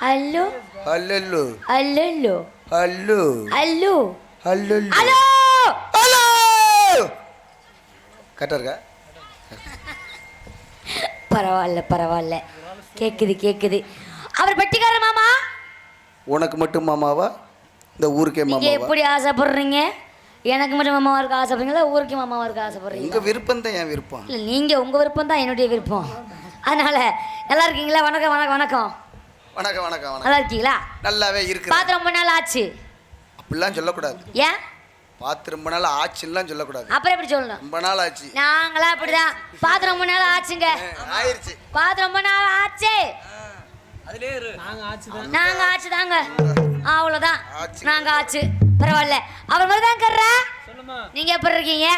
Hello hello hello hello hello hello hello hello hello கரெக்டாக பரவாயில்ல பரவாயில்ல. கேக்குது கேக்குது. அவர் பெட்டிக்கார மாமா? உனக்கு மட்டும் மாமாவா? இந்த ஊருக்கே நீங்க மாமாவா? எப்படி ஆசைப்படுறீங்க? எனக்கு மட்டும் மாமாவா இருக்க ஆசைப்படுறீங்களா? ஊருக்கு மாமாவா இருக்க ஆசைப்படுறீங்க உங்க விருப்பம் தான் என் விருப்பம். இல்லை நீங்கள் உங்கள் விருப்பம் தான் என்னுடைய விருப்பம். அதனால நல்லா இருக்கீங்களா? வணக்கம் வணக்கம் வணக்கம். வணக்கம் வணக்கம் வணக்கம். நல்லா இருக்கீங்களா நல்லாவே இருக்கு பார்த்து ரொம்ப நாள் ஆச்சு. அப்படிலாம் சொல்லக்கூடாது. ஏன்? பார்த்து ரொம்ப நாள் ஆச்சுலாம் சொல்லக்கூடாது. அப்புறம் எப்படி சொல்லணும்? ரொம்ப நாள் ஆச்சு. நாங்களா அப்படிதான். பார்த்து ரொம்ப நாள் ஆச்சுங்க. ஆயிருச்சு. பார்த்து ரொம்ப நாள் ஆச்சு. நாங்க ஆச்சு தாங்க. அவ்வளோதான் ஆச்சு. நாங்க ஆச்சு. பரவாயில்ல. அவர் மாதிரி தான் கர்றா நீங்க எப்படி இருக்கீங்க?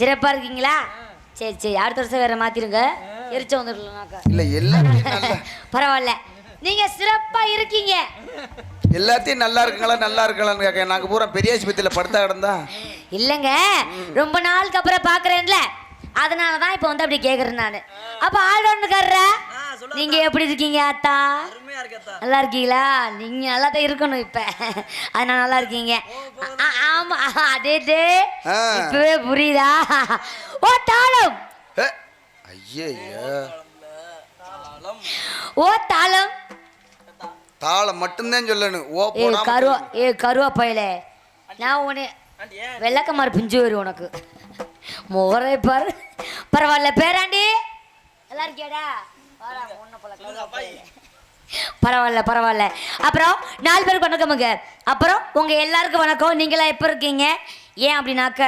சிறப்பா இருக்கீங்களா? சரி சரி. அடுத்த வருஷம் வேற மாத்திருங்க. எரிச்ச வந்துடலாம்னாக்கா. இல்ல நல்லா. பரவாயில்ல. நீங்க சிறப்பா இருக்கீங்க. எல்லாத்தையும் நல்லா இருக்குங்களா நல்லா இருக்கலாம்னு கேட்க நாங்கள் பூரா பெரிய ஆஸ்பத்திரியில் படுத்தா கிடந்தா? இல்லைங்க ரொம்ப நாளுக்கு அப்புறம் பார்க்குறேன்ல அதனால தான் இப்போ வந்து அப்படி கேட்குறேன் நான். அப்போ ஆல்ரவுண்டுக்காரர நீங்க எப்படி இருக்கீங்க அத்தா நல்லா இருக்கீங்களா? நீங்க நல்லா தான் இருக்கணும் இப்ப. அதனால நல்லா இருக்கீங்க. ஆ- ஆமா. அதே ஆ. இப்பவே புரியுதா? ஓ தாளம். ஐயா ஓ தாளம். தாளம் மட்டும்தான் சொல்லணும். ஓ ஏ கருவா ஏ கருவா பயலே. நான் உன்னை வெள்ளக்கமாறு பிஞ்சு வரும் உனக்கு. முகரை பாரு. பரவாயில்ல பேராண்டி. நல்லா இருக்கியாடா. பரவாயில்ல பரவாயில்ல. அப்புறம் நாலு பேருக்கு வணக்கமுங்க அப்புறம் உங்க எல்லாருக்கும் வணக்கம். நீங்களா எப்போ இருக்கீங்க? ஏன் அப்படின்னாக்க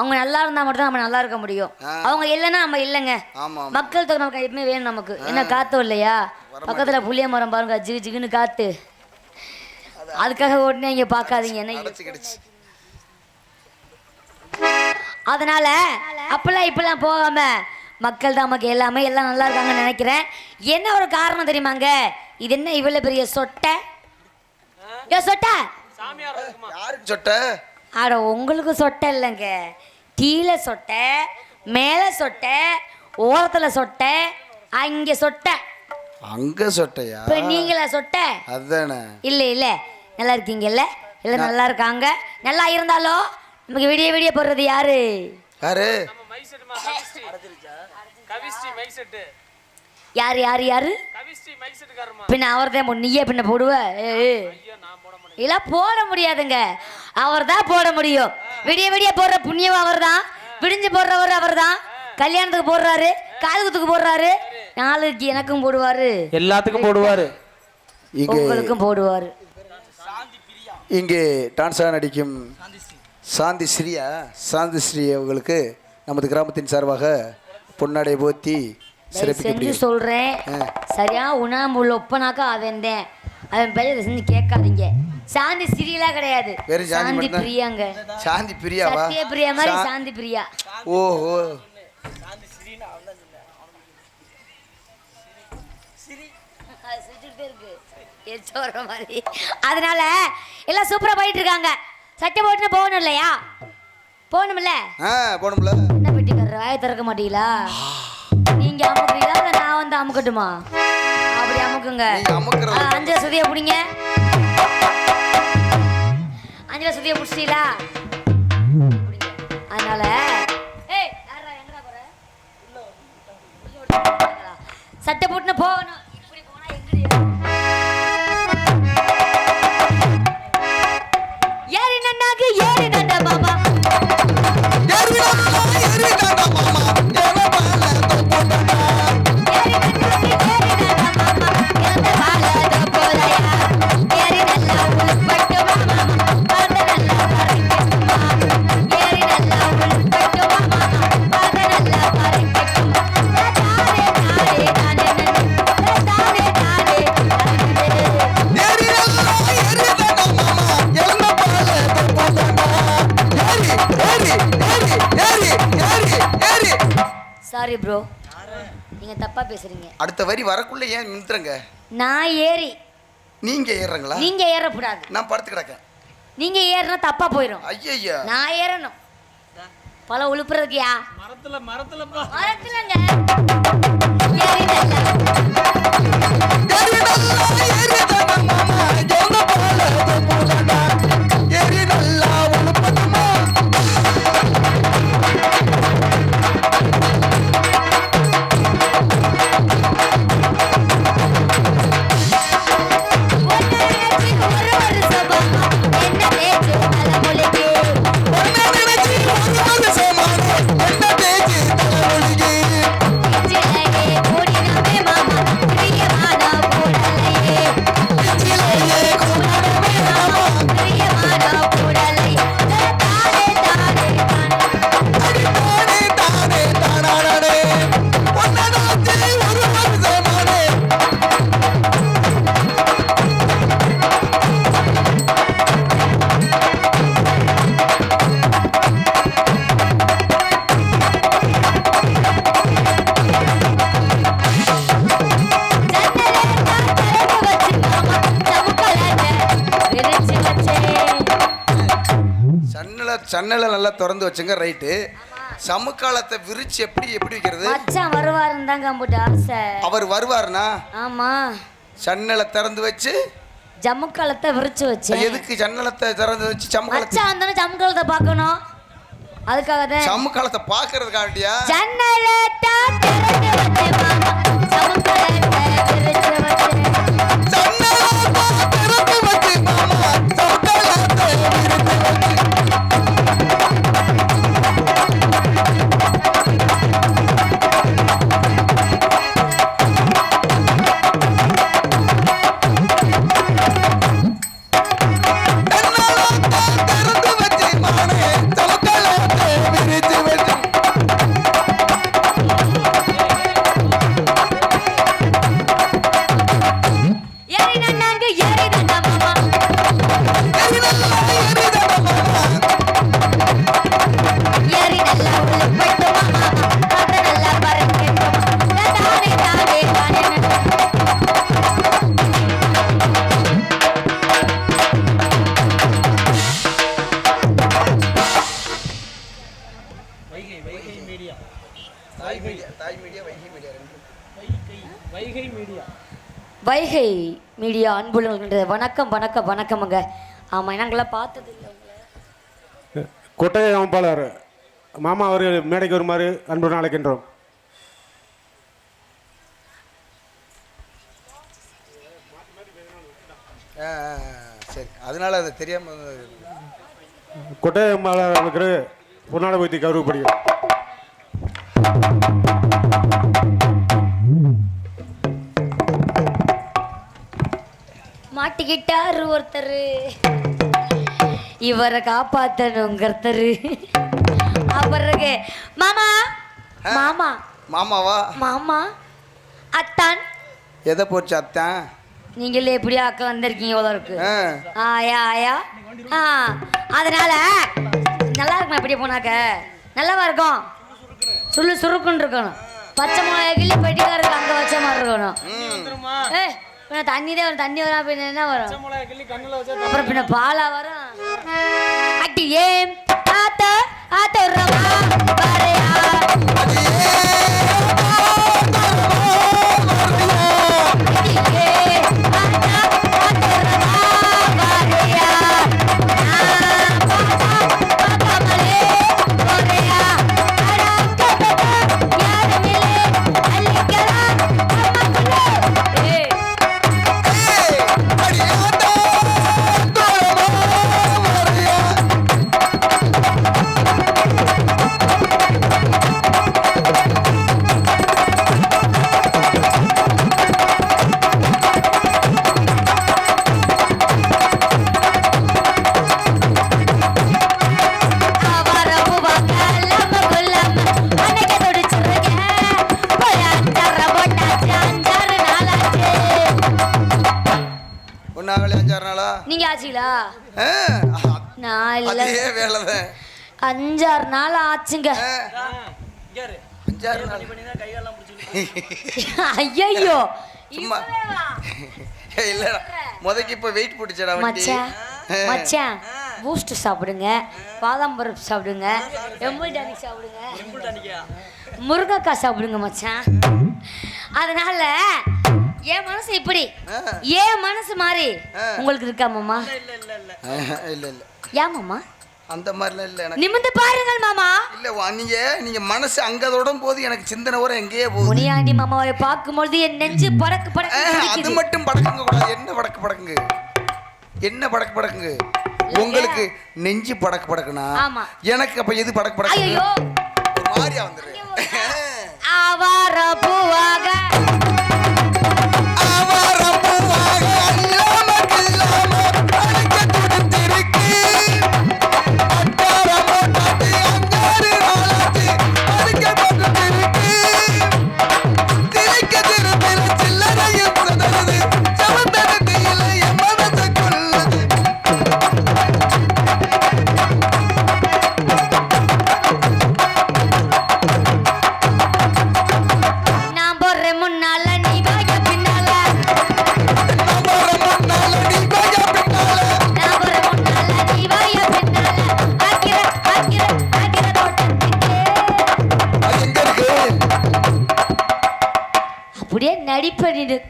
அவங்க நல்லா இருந்தா மட்டும் நம்ம நல்லா இருக்க முடியும். அவங்க இல்லைன்னா நம்ம இல்லைங்க. மக்கள் தொகை நமக்கு எப்பவுமே வேணும் நமக்கு. என்ன காத்தோம் இல்லையா? பக்கத்துல புளிய மரம் பாருங்க ஜிகு ஜிகுன்னு காத்து. அதுக்காக உடனே இங்க பார்க்காதீங்க என்ன அதனால அப்பெல்லாம் இப்பெல்லாம் போகாம மக்கள் தான் நமக்கு எல்லாமே எல்லாம் நல்லா இருக்காங்கன்னு நினைக்கிறேன். என்ன ஒரு காரணம் தெரியுமாங்க இது என்ன இவ்வளவு பெரிய சொட்டை? ஏ சொட்டை! யாருக்கு சொட்ட? ஆட உங்களுக்கு சொட்டை இல்லைங்க. கீழே சொட்டை மேலே சொட்டை ஓரத்தில் சொட்டை அங்கே சொட்டை. அங்க சொட்டையா? இப்போ நீங்களா சொட்டை? அதானே. இல்லை இல்லை. நல்லா இருக்கீங்கல்ல? எல்லாம் நல்லா இருக்காங்க. நல்லா இருந்தாலும் நமக்கு விடிய விடிய போடுறது யாரு? யாரு? யாரு யாரு யாரு? பின்ன அவர் தான் நீயே பின்ன போடுவ. ஏய். ஐயோ நான் போட மாட்டேன். இதெல்லாம் போட முடியாதுங்க. அவர் தான் போட முடியும். விடிய விடிய போடுற புண்ணியம் அவர் தான் விடிஞ்சு போடுறவர் அவர் தான் கல்யாணத்துக்கு போடுறாரு. காதுகுத்துக்கு போடுறாரு. நாளைக்கு எனக்கும் போடுவாரு. எல்லாத்துக்கும் போடுவாரு. இங்கே உங்களுக்கும் போடுவாரு. இங்கே டான்ஸாக நடிக்கும் சாந்தி ஸ்ரீயா சாந்தி ஸ்ரீ அவர்களுக்கு நமது கிராமத்தின் சார்பாக பொன்னாடை போத்தி செஞ்சு சொல்றேன். சரியா? உணாம்புள்ள ஒப்பனாக்கா அவன் தான் அவன் பேர் செஞ்சு கேட்காதீங்க. சாந்தி சிறியெல்லாம் கிடையாது. வெறும் சாந்தி? பிரியாங்க. சாந்தி பிரியாவா? பிரியா மாதிரி சாந்தி பிரியா. ஓஹோ. அது இருக்கு. மாதிரி. அதனால எல்லாம் சூப்பரா போயிட்டு இருக்காங்க சட்டை போட்டுன்னு போகணும் இல்லையா? போகணும்ல? போகணும்ல. என்ன பெட்டிக்காரர் வாயை திறக்க மாட்டீங்களா? நீங்க அமுக்குறீங்களா? இல்லை நான் வந்து அமுக்கட்டுமா? அப்படி அமுக்குங்க. நீங்க அமுக்குறது ஆ, அஞ்சு சுதியை பிடிங்க அஞ்சு சுதியை பிடிச்சிட்டீங்களா. அதனால? சட்டை போட்டுன்னு போகணும். வரி வரக்குள்ள ஏன் நின்றுங்க நான் ஏறி. நீங்க ஏறுறீங்களா? நீங்க ஏறக்கூடாது. நான் படுத்து கிடக்கேன். நீங்க ஏறினா தப்பா போயிடும் ஐயய்யா. நான் ஏறணும். பல உழுப்புறதுக்கியா? மரத்துல மரத்துலப்பா மரத்துலங்க. ஏறி நல்லா எரி சன்னலை சன்னலை நல்லா திறந்து வச்சுங்க ரைட்டு. சமுக்காலத்தை விரிச்சு எப்படி எப்படி வைக்கிறது? மச்சான் வருவாருன்னு தான் கம்புட்டு ஆசை. அவர் வருவாருனா? ஆமா. சன்னலை திறந்து வச்சு? ஜம்முக்காலத்தை விரிச்சு வச்சேன் எதுக்கு சன்னலத்தை திறந்து வச்சு சமுக்காலத்தை மச்சான் வந்தானே ஜம்முக்காலத்தை பார்க்கணும். அதுக்காக தான். சமுக்காலத்தை பாக்குறதுக்காண்டியா ஜன்னலை திறந்து வச்சேன் மாமா. ஜம்முக்காலத்தை விரிச்சு வச்சேன். Vaigai media Vaigai media. அன்புள்ளவர்களே வணக்கம் வணக்கம் வணக்கமுங்க. ஆமாம் நாங்களாம் பார்த்தது இல்லை கொட்டகை அமைப்பாளர் மாமா அவர்கள் மேடைக்கு வருமாறு அன்புடன் அழைக்கின்றோம். சரி. அதனால அது தெரியாம கொட்டகை அமைப்பாளர் அவர்களுக்கு பொன்னாடை வைத்து கௌரவப்படுகிறோம். மாட்டிக்கிட்டாரு ஒருத்தர். இவரை காப்பாத்தணுங்கிறத்தரு. அப்புறம் மாமா. மாமா. மாமாவா? மாமா. அத்தான். எதை போச்சு அத்தான்? நீங்களே எப்படியா அக்கா வந்திருக்கீங்க இவ்வளோ இருக்கு. ஆயா ஆயா. ஆ அதனால நல்லா இருக்குமா இப்படியே போனாக்க? நல்லாவா இருக்கும்? சுள்ளு சுருக்குன்னு இருக்கணும். பச்சை மிளகாய் கிள்ளி பெட்டிக்காரருக்கு அங்கே வச்ச மாதிரி இருக்கணும். ஏ பின்ன தண்ணி தான் வரும் தண்ணி வரா பின்ன என்ன வரும்? அப்புறம் பின்ன பாலா வரும். அட்டி ஏன் ஆத்த ஆத்த விடுறமா நீங்க ஆச்சுங்களா ஆ, நான் இல்ல. அதே வேலைதான். அஞ்சாறு நாள் ஆச்சுங்க. ஐயோ சும்மா. இல்லடா முதக்கு இப்ப வெயிட் பிடிச்சடா மச்சான் மச்சான் பூஸ்ட் சாப்பிடுங்க. பாதாம் பருப்பு சாப்பிடுங்க. எம்புல் டானிக் சாப்பிடுங்க. முருங்கைக்காய் சாப்பிடுங்க மச்சான் அதனால என் மனசு இப்படி. என் மனசு ஆ. உங்களுக்கு இருக்கா மாமா இல்ல இல்ல ஏன் மாமா அந்த மாதிரிலாம் இல்ல எனக்கு நிமிந்து பாருங்கள் மாமா இல்ல வா, நீங்க நீங்க மனசு அங்கதோடும் போது எனக்கு சிந்தனை வர எங்கேயே போகுது முனியாண்டி மாமாவை பார்க்கும்பொழுது என் நெஞ்சு படக்கு படக்கு அது. மட்டும் படக்குங்க கூடாது என்ன படக்கு படக்குங்க என்ன படக்கு படக்குங்க உங்களுக்கு நெஞ்சு படக்கு படக்குனா ஆமா. எனக்கு அப்ப எது படக்கு படக்கு ஐயோ ஒரு மாதிரியா வந்துரு ஆவார பூவாக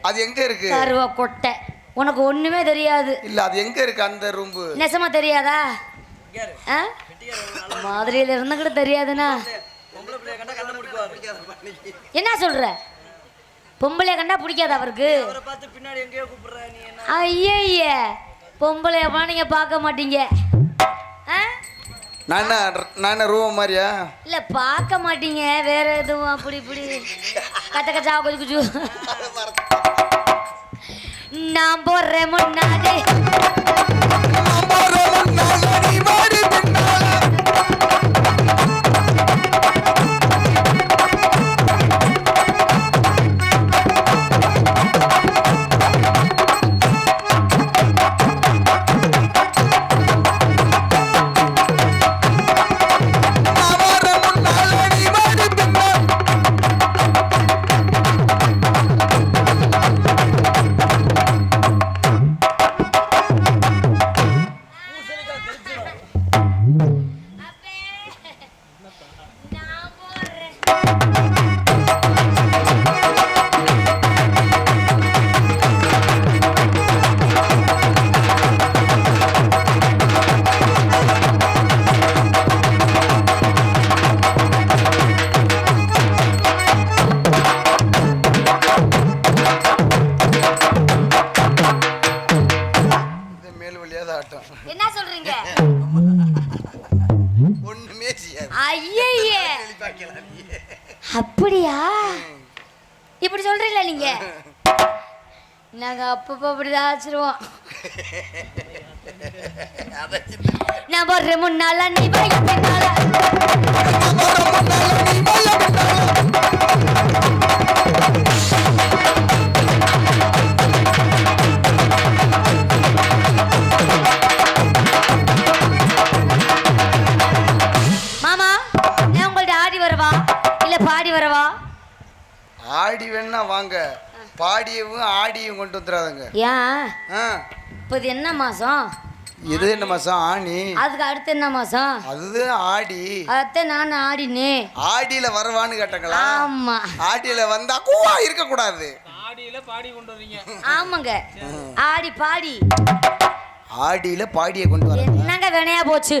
அது எங்க இருக்கு? கருவ கொட்டை. உனக்கு ஒண்ணுமே தெரியாது. இல்ல அது எங்க இருக்கு அந்த ரூம்பு? நெசமா தெரியாதா? ஆ? மதுரையில இருந்து கூட தெரியாதுண்ணா என்ன சொல்ற? பொம்பளைய கண்டா பிடிக்காது அவருக்கு. ஐய பொம்பளைய நீங்க பார்க்க மாட்டீங்க. ஆ? நான் என்ன நான் என்ன ரூம் மாதிரியா இல்ல பார்க்க மாட்டீங்க. வேற எதுவும் அப்படி இப்படி. கச்ச கச்சா குஜு குஜு நான் போடுறேன் முன்னாடி ஐயே அப்படியா? இப்படி சொல்றீங்களா நீங்க? நாங்க அப்பப்போ அப்படிதான் ஆச்சிருவோம் நான் போடுற முன்னால நீ போய் வரவா? ஆடி வேணா வாங்க. பாடியவும் ஆடியும் கொண்டு வந்துடாதுங்க. ஏன் ஆ. இப்போ இது என்ன மாசம்? இது என்ன மாசம்? ஆணி. அதுக்கு அடுத்து என்ன மாசம்? அது ஆடி. அதான் நான் ஆடினேன் ஆடியில வரவான்னு கேட்டங்களா? ஆமா. ஆடியில வந்தா கூவா இருக்க கூடாது ஆடியில பாடி கொண்டு வர்றீங்க ஆமாங்க. ஆடி பாடி. ஆடியில பாடிய கொண்டு வர என்னங்க வினையா போச்சு.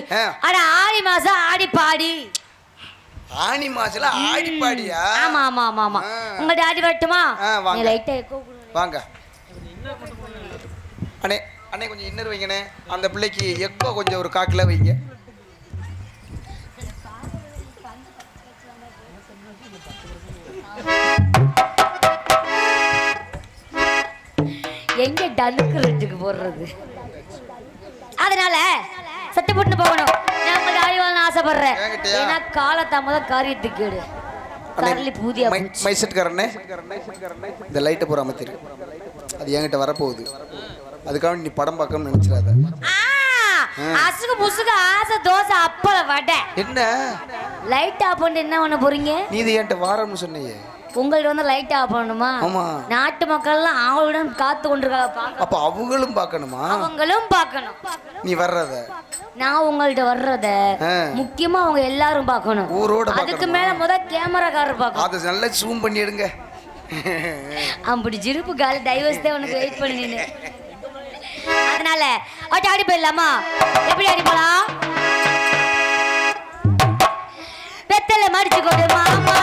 அட ஆடி மாசம் ஆடி பாடி. ஆனி மாசத்துல ஆடி பாடியா ஆமா ஆமா ஆமா ஆமா. ஆ. உங்கள்ட்ட ஆடி வரட்டுமா? வாங்க. லைட்டா. வாங்க. அண்ணே அண்ணே கொஞ்சம் இன்னர் வைங்கண்ணே. அந்த பிள்ளைக்கு எக்கோ கொஞ்சம் ஒரு காக்கில் வைங்க. எங்க டனுக்கு ரெண்டுக்கு போடுறது? அதனால சட்டை போட்டு போகணும். ஆசைப்படுறேன்? ஏன்னா காலத்தாமதான் காரியத்துக்கு கேடு. கரளி பூதியா மை போச்சு. மைசெட்காரண்ணே இந்த லைட்டை பூரா அமைத்திரு. அது என்கிட்ட வரப்போகுது. அதுக்காக நீ படம் பார்க்கணும்னு நினச்சிடாத. அசுகு புசுகு ஆசை தோசை அப்பள வடை. என்ன? லைட் ஆஃப் பண்ணிட்டு என்ன பண்ண போறீங்க? நீ இது என்கிட்ட வாரம்னு சொன்னியே. உங்கள்ட்ட வந்து லைட் ஆஃப் பண்ணணுமா? ஆமா. நாட்டு மக்கள்லாம் ஆவலுடன் காத்து கொண்டிருக்காங்க அப்ப அவங்களும் பார்க்கணுமா? அவங்களும் பார்க்கணும். நீ வர்றத? நான் உங்கள்ட்ட வர்றத. முக்கியமா அவங்க எல்லாரும் பார்க்கணும். ஊரோட அதுக்கு? மேல முத கேமராக்காரர் பார்க்கணும். அதை நல்லா ஜூம் பண்ணி எடுங்க. அப்படி ஜிருப்பு கால டைவர்ஸ் தான் உனக்கு வெயிட் பண்ணி நின்னு அதனால அட்ட ஆடி போயிடலாமா? எப்படி ஆடி போலாம்? வெத்தலை மடிச்சு கொடு மாமா.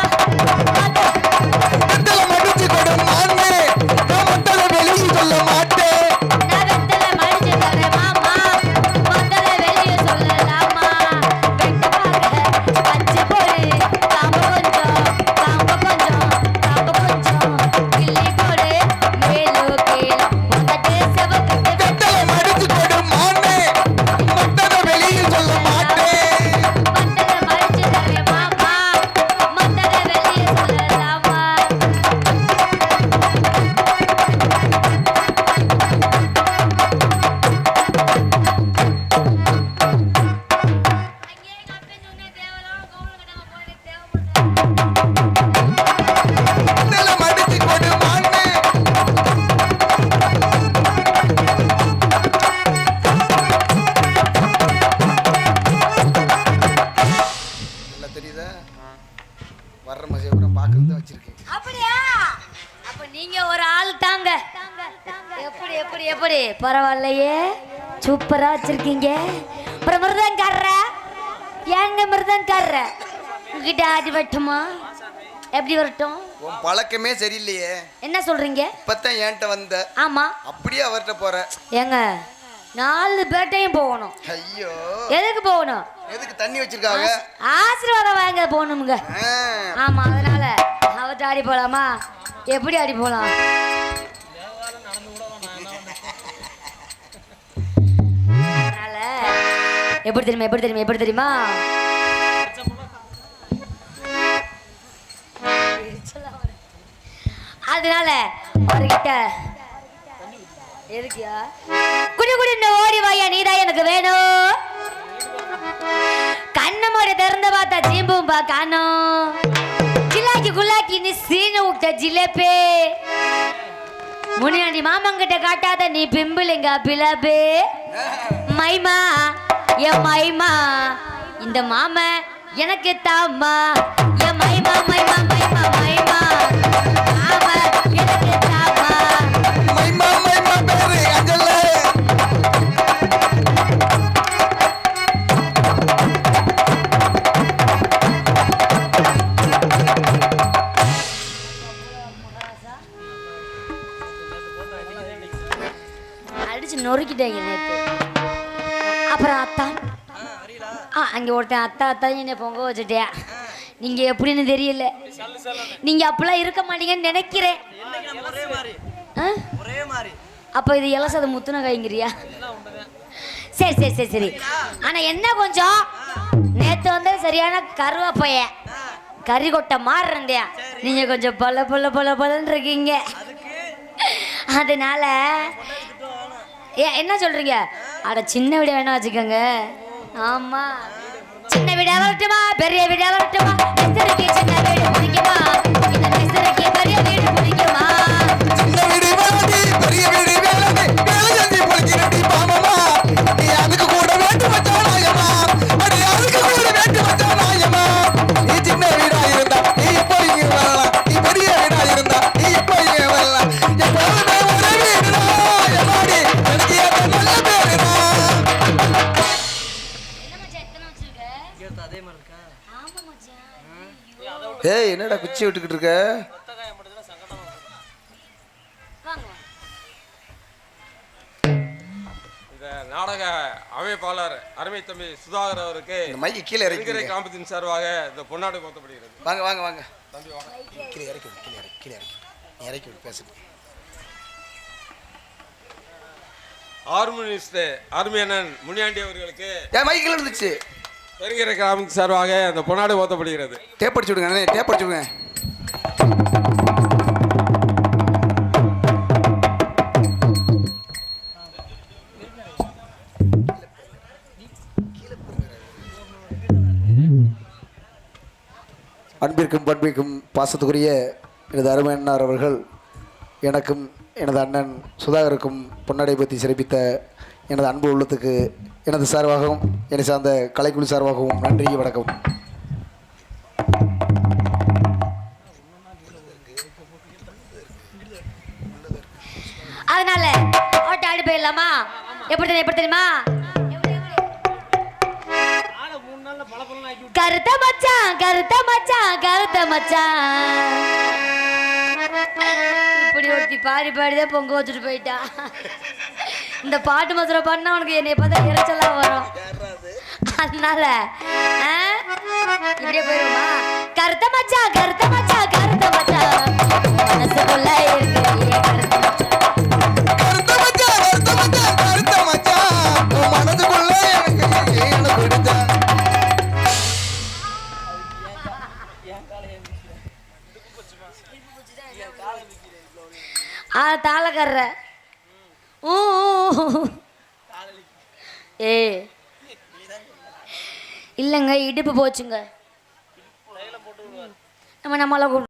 எப்படி எப்படி? பரவாயில்லையே. சூப்பரா வச்சிருக்கீங்க. அப்புறம் மிருதங்காரர ஏங்க மிருதங்காரர உங்ககிட்ட ஆடி வரட்டுமா? எப்படி வரட்டும்? உன் பழக்கமே சரியில்லையே. என்ன சொல்றீங்க? இப்பதான் என்கிட்ட வந்த. ஆமா. அப்படியே அவர்கிட்ட போற. ஏங்க நாலு பேட்டையும் போகணும். ஐயோ. எதுக்கு போகணும்? எதுக்கு தண்ணி வச்சிருக்காங்க? ஆசீர்வாதம் வாங்க போகணுமுங்க. ஆமா அதனால அவர்கிட்ட ஆடி போலாமா? எப்படி ஆடி போலாம்? எப்படி தெரியுமா எப்படி தெரியுமா எப்படி தெரியுமா? அதனால அவர்கிட்ட எதுக்கியா? குடி குடி ஓடி வாயா நீதான் எனக்கு வேணும். கண்ணு மூடி திறந்து பார்த்தா ஜீம்பும் காணோம் ஜிலாக்கி குல்லாக்கி நீ சீனு விட்ட ஜிலேபே. முனியாண்டி மாமங்கிட்ட காட்டாத நீ பிம்பிளிங்க பிளபே. மைமா என் மைமா இந்த மாம எனக்கு தாமா என் மைமா மைமா மைமா மைமா. மாம எனக்கு தாமா மைமா மைமா பேரு அஞ்சல்ல. அடிச்சு நொறுக்கிட்டாங்க. அங்கே ஒருத்தன் அத்தா அத்தா என்னை பொங்க வச்சுட்டியா? நீங்க எப்படின்னு தெரியல. நீங்க அப்படிலாம் இருக்க மாட்டீங்கன்னு நினைக்கிறேன்? அப்ப இது இலசது முத்துன கைங்கிறியா சரி சரி சரி சரி. ஆனா என்ன கொஞ்சம்? நேத்து வந்து சரியான கருவாப்பைய கறி கொட்டை மாறு இருந்தியா நீங்க கொஞ்சம் பல பல பல பலன்னு இருக்கீங்க. அதனால ஏ என்ன சொல்றீங்க? அட சின்ன வீடு வேணா வச்சுக்கோங்க. ஆமா. சின்ன வீடா வரட்டுமா பெரிய வீடா வரட்டுமா நெசருக்கு சின்ன வீடு பிடிக்குமா ஏய் என்னடா குச்சி விட்டுக்கிட்டு இருக்க? வாங்க வாங்க நாடக அமைப்பாளர் அருமை தம்பி சுதாகர் அவருக்கு இந்த மைக்கு கீழே இறக்கி கிராமத்தின் சார்பாக இந்த பொன்னாடு மொத்தப்படுகிறது வாங்க வாங்க வாங்க. கீழே இறக்கி கீழே இறக்கி கீழே இறக்கி இறக்கி விடு பேசுங்க ஹார்மோனிஸ்ட் அருமையண்ணன் முனியாண்டி அவர்களுக்கு ஏன் மைக்கில் இருந்துச்சு பெருகிற கிராமத்தின் சார்பாக அந்த பொன்னாடு ஓத்தப்படுகிறது. டேப் அடிச்சு விடுங்க டேப் அடிச்சு விடுங்க. அன்பிற்கும் பண்பிற்கும் பாசத்துக்குரிய எனது அருமையன்னார் அவர்கள் எனக்கும் எனது அண்ணன் சுதாகருக்கும் பொன்னடை பற்றி சிறப்பித்த எனது அன்பு உள்ளத்துக்கு எனது சார்பாகவும் என்னை சார்ந்த கலைக்குழு சார்பாகவும் நன்றி வணக்கம். அதனால ஓட்ட ஆடி போயிடலாமா? எப்படி தெரியும் எப்படி தெரியுமா? கருத்த மச்சான் கருத்த மச்சான் கருத்த மச்சான். இப்படி ஒருத்தி பாடி பாடிதான் பொங்க வச்சுட்டு போயிட்டா. இந்த பாட்டு மதுரை பாடினா உனக்கு என்னை பார்த்தா இறைச்சலா வரும். அதனால? இப்படியே போயிருமா கருத்த மச்சான் கருத்த மச்சான் கருத்த மச்சான் மனசுக்குள்ள இருக்கு கருத்த தாளக்காரர ஊ. ஏ இல்லைங்க இடுப்பு போச்சுங்க நம்ம நம்மளை கூப்பிட்டு